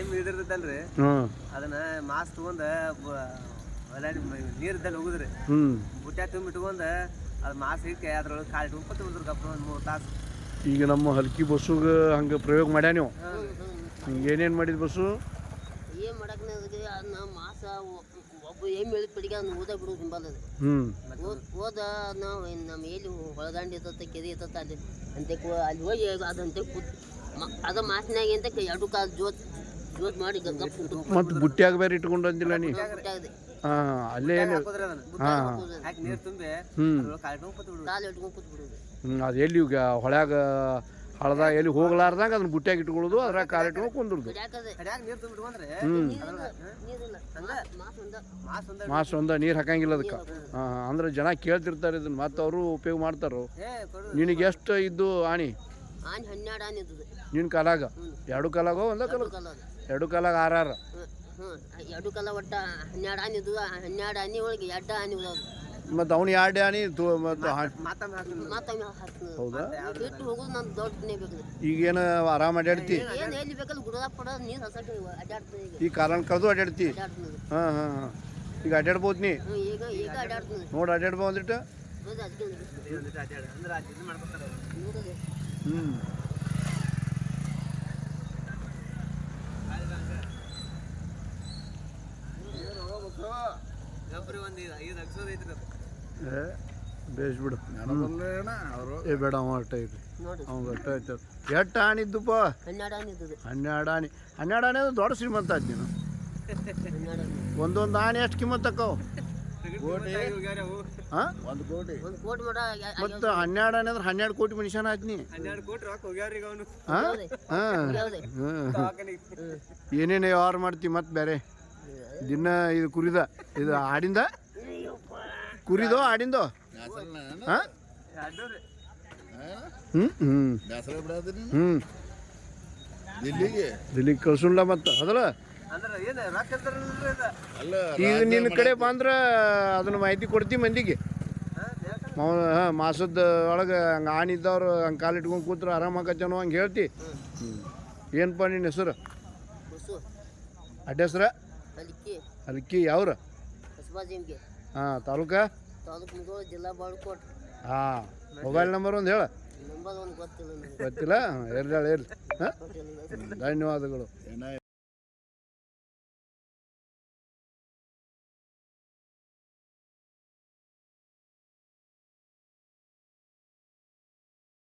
ಎಮ್ಮೆ ಇದಿರ್ತೈತಲ್ರಿ ಅದನ್ನ ಮಾಸ್ ತಗೊಂಡ ನೀರಿದ್ದಲ್ಲಿ ಹೋಗುದ್ರಿ. ಹ್ಞೂ ಬುಟ್ಟ್ಯಾ ತುಂಬ ಇಟ್ಕೊಂಡ ಅದು ಮಾಸ್ ಇಕ್ಕೆ ಅದ್ರೊಳಗೆ ಕಾಲು ಇಟ್ಕೊಂಡು ಕೂತ್ ಬಿಡ್ರಿ ಗಪ್ಪ ಒಂದು ಮೂರು ತಾಸು. ಈಗ ನಮ್ಮ ಹಲ್ಕಿ ಬಸ್ಸುಗೆ ಹಂಗೆ ಪ್ರಯೋಗ ಮಾಡ್ಯಾ ನೀವು? ಏನೇನು ಮಾಡಿದ ಬಸ್ಸು? ಏನ್ ಮಾಡಕ್ ಅದನ್ನ ಮಾಸ ಒಬ್ಬ ಎಮ್ಮೆ ಹೇಳಿದ ಪಡಿಗೆ ಅದನ್ನ ಓದ ಬಿಡು ಹಿಂಬಾಲದ. ಹ್ಞೂ ಓದ ನಾವು ನಮ್ಮ ಎಲ್ಲಿ ಹೊಳದಂಡಿ ಇರ್ತತೆ ಕೆರೆ ಇರ್ತತೆ ಅಲ್ಲಿ ಅಂತೆ ಕೂ- ಅಲ್ಲಿ ಹೋಗಿ ಅದಂತೆ ಕೂತ್ ಮ- ಅದ ಮಾಸಿನಾಗ ಅಂತ ಎರಡು ಕಾಲು ಜೋತ್ ಮತ್ತು ಬುಟ್ಟ್ಯಾಗ ಬೇರೆ ಇಟ್ಕೊಂಡು ಅಂದಿಲ್ಲ ನೀ? ಹಾ ಅಲ್ಲೇ ಹಾಂ. ಹಾಂ ನೀರು ತುಂಬಿ ಹ್ಞೂ ಹ್ಞೂ ಅದು ಎಲ್ಲಿ ಈಗ ಹೊಳ್ಯಾಗ ಹಳದ ಎಲ್ಲಿ ಹೋಗ್ಲಾರ್ದಾಗ ಅದನ್ನ ಬುಟ್ಟಿಯಾಗ ಇಟ್ಕೊಳ್ಳೋದು? ಅದ್ರಾಗ ಕಾಲ ಇಟ್ಕೊಂಡು ಕುಂದ್ರದು. ನೀರಿಲ್ಲ ಮಾಸ್ ಒಂದ. ಮಾಸ್ ಒಂದ ಮಾಸ್ ಒಂದ ನೀರು ಹಾಕಂಗಿಲ್ಲ ಅದಕ್ಕೆ. ಹಾಂ ಅಂದ್ರೆ ಜನ ಕೇಳ್ತಿರ್ತಾರೆ ಇದನ್ನ ಮತ್ತೆ ಅವರು ಉಪಯೋಗ ಮಾಡ್ತಾರೋ? ನಿನಗೆ ಎಷ್ಟು ಇದ್ದು ಆಣಿ? ಆನೆ ಹನ್ನೆರಡು ಆನೆ ಇದ್ದದು ನಿನ್ನ ಕಾಲಾಗ? ಎರಡು ಕಾಲಾಗೋ ಒಂದ ಕಾಲ ಎರಡು ಕಾಲಾಗ ಆರಾರ? ಹ್ಞೂ ಎರಡು ಕಾಲ ಒಟ್ಟ ಹನ್ನೆರಡು ಆನಿ ಇದ್ದದು ಹನ್ನೆರಡು ಆನಿ ಒಳಗೆ ಎರಡು ಆನಿ ಮತ್ತೆ ಮತ್ತು ಅವ್ನು ಎರಡು ಆಣಿ ತು ಮತ್ತು ಮಾತಮ್ಮ ಹಾಕ್ತೀನಿ ಮತ್ತೊಮ್ಮೆ ಹೌದಾ? ಬಿಟ್ಟು ಹೋಗೋದು ನನ್ನ ದೊಡ್ಡನೇ ಬೇಕು ಈಗೇನು ಆರಾಮ ಅಡ್ಯಾಡ್ತಿ? ಏನು ಎಲ್ಲಿ ಬೇಕಲ್ಲಿ ಗುಡದಾಗ ಪಡೋದು ನೀರು ಹಸಕ್ಕೆ ಅಡ್ಡಾಡ್ತದೆ ಈಗ. ಈ ಕಾಲನ ಕಳೆದು ಅಡ್ಯಾಡ್ತಿ? ಹಾಂ ಹಾಂ ಹಾಂ. ಈಗ ಅಡ್ಡಾಡ್ಬೋದು ನೀ? ಹ್ಞೂ ಈಗ ಈಗ ಅಡ್ಡಾಡ್ತೀನಿ ನೋಡಿ ಅಡ್ಡಾಡ್ಬೋದು ಒಂದಿಟ್ಟು ಅದು ಅದು ಬೇಸ್ ಬಿಡು. ಏ ಬೇಡ ಅವ ಅಟ್ಟ ಐತಿ ನೋಡಿ. ಅವ್ಗೆ ಅಟ್ಟ ಐತೆ ಎಷ್ಟು ಆಣಿದ್ದಪ್ಪ ಹನ್ನೆರಡು ಆಣಿ. ಹನ್ನೆರಡು ಆಣಿ ಅಂದ್ರೆ ದೊಡ್ಡ ಶ್ರೀಮಂತ ಆಯ್ತು ನೀನು. ಒಂದೊಂದು ಆಣಿ ಎಷ್ಟು ಕಿಮ್ಮತ್ ತಕ್ಕವು ಒಂದು ಕೋಟಿ. ಮತ್ತ ಹನ್ನೆರಡು ಅನ್ನದ್ರ ಹನ್ನೆರಡು ಕೋಟಿ ಮನುಷ್ಯನ ಆಯ್ತು ನೀ. ಹನ್ನೆರಡು ಕೋಟಿ ರೊಕ್ಕ ಹೋಗ್ಯಾರ ಈಗ ಅವನು. ಹಾಂ? ಹಾಂ. ಯಾವ್ದು ಹ್ಞೂ ಏನೇನು ವ್ಯವಹಾರ ಮಾಡ್ತಿ ಮತ್ತೆ ಬೇರೆ ದಿನ ಇದು ಕುರಿದ ಇದು ಆಡಿಂದ? ಕುರಿದೋ ಆಡಿಂದೋ? ಹ್ಮ್ ಹ್ಮ್. ದಿಲ್ಲಿಗೆ? ದಿಲ್ಲಿಗೆ ಕಳ್ಸುಂಡ ಮತ್ತೆ ಅದಲ್ಲ ಅಂದ್ರೆ ಏನು ರೊಕ್ಕ ಇದು ಈಗ ನಿನ್ನ ಕಡೆ ಬಂದ್ರೆ ಅದನ್ನ ಮಾಹಿತಿ ಕೊಡ್ತಿ ಮಂದಿಗೆ. ಹಾಂ ಮಾಸದ ಒಳಗೆ ಹಂಗೆ ಆನಿದ್ದವ್ರು ಹಂಗೆ ಕಾಲು ಇಟ್ಕೊಂಡು ಕೂತ್ರು ಆರಾಮಾಗತ್ತೇನೋ ಹಂಗೆ ಹೇಳ್ತಿ. ಹ್ಞೂ ಏನಪ್ಪ ನಿನ್ನ ಹೆಸರು? ಅಡ್ಡ ಹೆಸ್ರ? ಅಲ್ಕಿ. ಯಾವ್ರ? ಹಾಂ ತಾಲೂಕಾ? ಜಿಲ್ಲಾ ಬಾಳ್ಕೋಟ್. ಹಾಂ ಮೊಬೈಲ್ ನಂಬರ್ ಒಂದು ಹೇಳ. ಗೊತ್ತಿಲ್ಲ ಇರ್ಲಿ ಇರ್ಲಿ ಹಾಂ? ಧನ್ಯವಾದಗಳು. ಏನ